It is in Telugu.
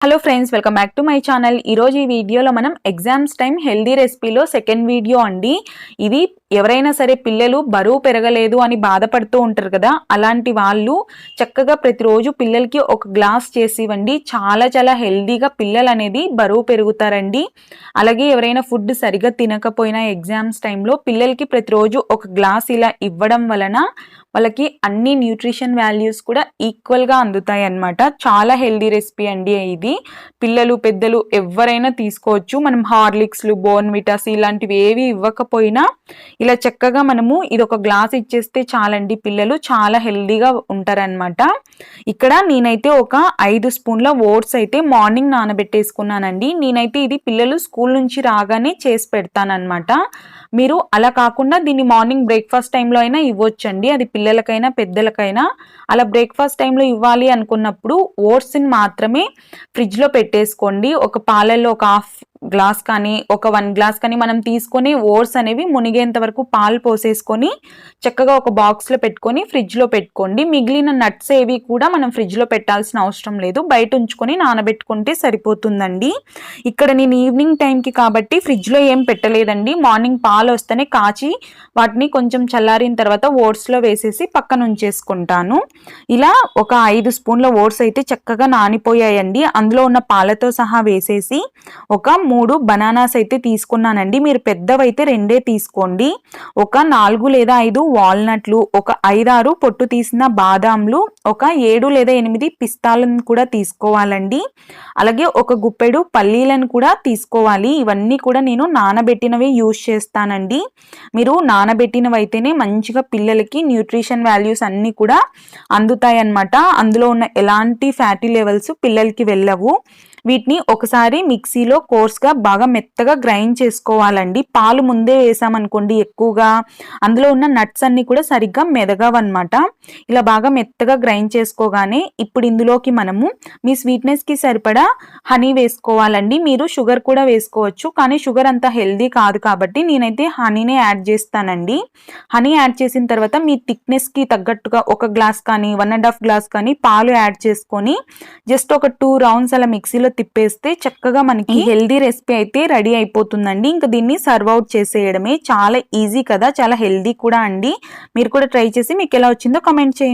Hello friends welcome back to my channel ఈరోజు ఈ వీడియోలో మనం ఎగ్జామ్స్ టైం హెల్దీ రెసిపీలో సెకండ్ వీడియో అండి. ఇది ఎవరైనా సరే పిల్లలు బరువు పెరగలేదు అని బాధపడుతూ ఉంటారు కదా అలాంటి వాళ్ళు చక్కగా ప్రతిరోజు పిల్లలకి ఒక గ్లాస్ చేసి ఇవ్వండి. చాలా చాలా హెల్దీగా పిల్లలు అనేది బరువు పెరుగుతారండి. అలాగే ఎవరైనా ఫుడ్ సరిగా తినకపోయినా ఎగ్జామ్స్ టైంలో పిల్లలకి ప్రతిరోజు ఒక గ్లాస్ ఇలా ఇవ్వడం వలన వాళ్ళకి అన్ని న్యూట్రిషన్ వాల్యూస్ కూడా ఈక్వల్గా అందుతాయి అన్నమాట చాలా హెల్దీ రెసిపీ అండి ఇది. పిల్లలు పెద్దలు ఎవరైనా తీసుకోవచ్చు. మనం హార్లిక్స్లు బోర్న్విటాస్ ఇలాంటివి ఏవి ఇవ్వకపోయినా ఇలా చక్కగా మనము ఇది ఒక గ్లాస్ ఇచ్చేస్తే చాలండి పిల్లలు. చాలా హెల్దీగా ఉంటారనమాట ఇక్కడ నేనైతే ఒక ఐదు స్పూన్ల ఓట్స్ అయితే మార్నింగ్ నానబెట్టేసుకున్నానండి. నేనైతే ఇది పిల్లలు స్కూల్ నుంచి రాగానే చేసి పెడతానమాట మీరు అలా కాకుండా దీన్ని మార్నింగ్ బ్రేక్ఫాస్ట్ టైంలో అయినా ఇవ్వచ్చండి. అది పిల్లలకైనా పెద్దలకైనా అలా బ్రేక్ఫాస్ట్ టైంలో ఇవ్వాలి అనుకున్నప్పుడు ఓట్స్ని మాత్రమే ఫ్రిడ్జ్లో పెట్టేసుకోండి. ఒక పాలల్లో ఒక హాఫ్ గ్లాస్ కానీ ఒక వన్ గ్లాస్ కానీ మనం తీసుకొని ఓట్స్ అనేవి మునిగేంత వరకు పాలు పోసేసుకొని చక్కగా ఒక బాక్స్లో పెట్టుకొని ఫ్రిడ్జ్లో పెట్టుకోండి. మిగిలిన నట్స్ ఏవి కూడా మనం ఫ్రిడ్జ్లో పెట్టాల్సిన అవసరం లేదు. బయట ఉంచుకొని నానబెట్టుకుంటే సరిపోతుందండి. ఇక్కడ నేను ఈవినింగ్ టైంకి కాబట్టి ఫ్రిడ్జ్లో ఏం పెట్టలేదండి. మార్నింగ్ పాలు వస్తేనే కాచి వాటిని కొంచెం చల్లారిన తర్వాత ఓట్స్లో వేసేసి పక్కన ఉంచేసుకుంటాను. ఇలా ఒక ఐదు స్పూన్ల ఓట్స్ అయితే చక్కగా నానిపోయాయండి. అందులో ఉన్న పాలతో సహా వేసేసి ఒక మూడు బనానాస్ అయితే తీసుకున్నానండి. మీరు పెద్దవైతే రెండే తీసుకోండి. ఒక నాలుగు లేదా ఐదు వాల్నట్లు ఒక ఐదారు పొట్టు తీసిన బాదాంలు ఒక ఏడు లేదా ఎనిమిది పిస్తాలను కూడా తీసుకోవాలండి. అలాగే ఒక గుప్పెడు పల్లీలను కూడా తీసుకోవాలి. ఇవన్నీ కూడా నేను నానబెట్టినవి యూజ్ చేస్తానండి. మీరు నానబెట్టినవి అయితేనే మంచిగా పిల్లలకి న్యూట్రిషన్ వాల్యూస్ అన్నీ కూడా అందుతాయి అన్నమాట అందులో ఉన్న ఎలాంటి ఫ్యాటీ లెవెల్స్ పిల్లలకి వెళ్ళవు. వీటిని ఒకసారి మిక్సీలో కోర్స్గా బాగా మెత్తగా గ్రైండ్ చేసుకోవాలండి. పాలు ముందే వేసామనుకోండి ఎక్కువగా. అందులో ఉన్న నట్స్ అన్నీ కూడా సరిగ్గా మెదగవన్నమాట. ఇలా బాగా మెత్తగా గ్రైండ్ చేసుకోగానే ఇప్పుడు ఇందులోకి మనము మీ స్వీట్నెస్కి సరిపడా హనీ వేసుకోవాలండి. మీరు షుగర్ కూడా వేసుకోవచ్చు. కానీ షుగర్ అంత హెల్దీ కాదు కాబట్టి నేనైతే హనీనే యాడ్ చేస్తానండి. హనీ యాడ్ చేసిన తర్వాత మీ థిక్నెస్కి తగ్గట్టుగా ఒక గ్లాస్ కానీ వన్ అండ్ హాఫ్ గ్లాస్ కానీ పాలు యాడ్ చేసుకొని జస్ట్ ఒక టూ రౌండ్స్ అలా మిక్సీలో తిప్పేస్తే చక్కగా మనకి హెల్దీ రెసిపీ అయితే రెడీ అయిపోతుందండి. ఇంకా దీన్ని సర్వ్ అవుట్ చేసేయడమే చాలా ఈజీ కదా చాలా హెల్దీ కూడా అండి. మీరు కూడా ట్రై చేసి మీకు ఎలా వచ్చిందో కమెంట్ చేయండి.